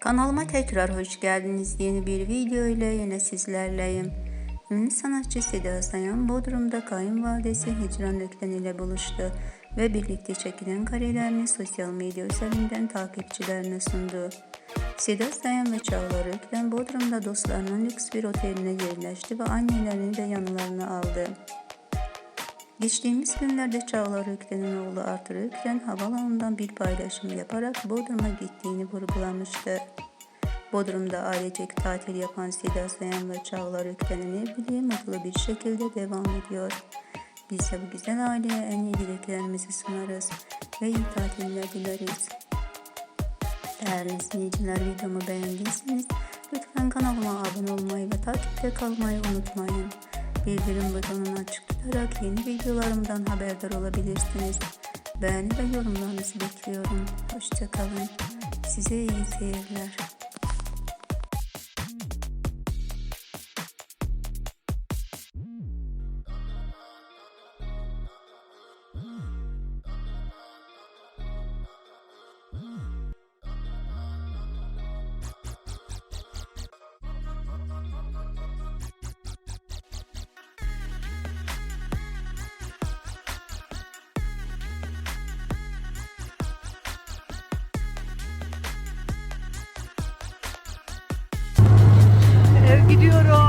Kanalıma tekrar hoş geldiniz. Yeni bir video ile yine sizlerleyim. Ünlü sanatçı Seda Sayan Bodrum'da kayınvalidesi Hicran Ökten ile buluştu ve birlikte çekilen karelerini sosyal medya üzerinden takipçilerine sundu. Seda Sayan ve Çağlar Ökten Bodrum'da dostlarının lüks bir oteline yerleşti ve annelerini de yanlarına aldı. Geçtiğimiz günlerde Çağlar Ökten'in oğlu Arthur Ökten havalanından bir paylaşım yaparak Bodrum'a gittiğini vurgulamıştı. Bodrum'da ailecek tatil yapan Seda Sayan ve Çağlar Ökten'in evliliği mutlu bir şekilde devam ediyor. Biz de bu güzel aileye en iyi dileklerimizi sunarız ve iyi tatiller dileriz. Değerli izleyiciler videomu beğendiyseniz lütfen kanalıma abone olmayı ve takipte kalmayı unutmayın. Bildirim butonunu açık yeni videolarımdan haberdar olabilirsiniz. Beğeni ve yorumlarınızı bekliyorum. Hoşçakalın. Size iyi seyirler. Ev gidiyoruz, gidiyoruz.